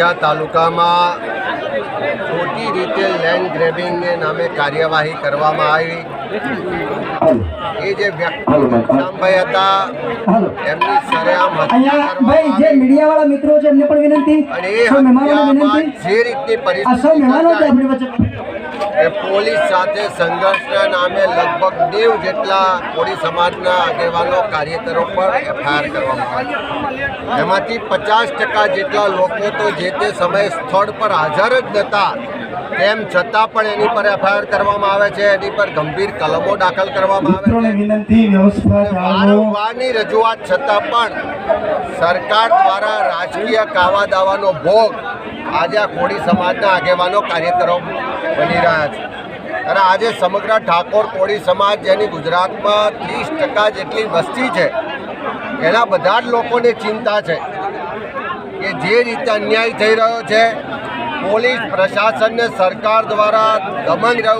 વિછિયા તાલુકામાં ખોટી રીતે લેન્ડ ગ્રેબિંગને નામે કાર્યવાહી કરવામાં આવી. એ જે વ્યક્તિ ઘનશ્યામભાઈ હતા એમની સરેઆમ ભાઈ જે કરવામાં આવી. મીડિયા વાળા મિત્રો છે એમને પણ વિનંતી. અને એ જે રીતની પરિસ્થિતિ એ પોલીસ સાથે સંઘર્ષના નામે લગભગ નેવ જેટલા કોળી સમાજના આગેવાનો કાર્યકરો પર એફઆઈઆર કરવામાં આવી. એમાંથી પચાસ ટકા જેટલા લોકો તો જે તે સમયે સ્થળ પર હાજર જ નહોતા તેમ છતાં પણ એની પર એફઆઈઆર કરવામાં આવે છે એની પર ગંભીર કલમો દાખલ કરવામાં આવે છે. વારંવારની રજૂઆત છતાં પણ સરકાર દ્વારા રાજકીય કાવા દાવાનો ભોગ આજે આ કોળી સમાજના આગેવાનો કાર્યકરો બની રહ્યા છે. અને આજે સમગ્ર ઠાકોર કોળી સમાજ જેની ગુજરાતમાં ત્રીસ ટકા જેટલી વસ્તી છે, એના બધા જ લોકોને ચિંતા છે કે જે રીતે અન્યાય થઈ રહ્યો છે, પોલીસ પ્રશાસનને સરકાર દ્વારા દમન રહ્યો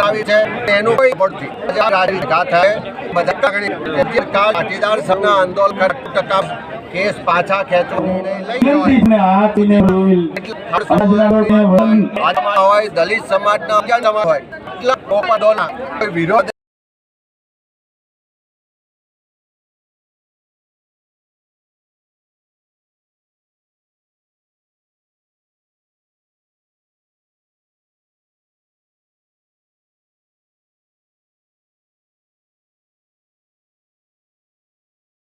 આવી છે, એનું કોઈ પડતી સરકાર આંદોલન ટકા કેસ પાછા ખેંચવાનો નિર્ણય લઈ દલિત સમાજના વિરોધ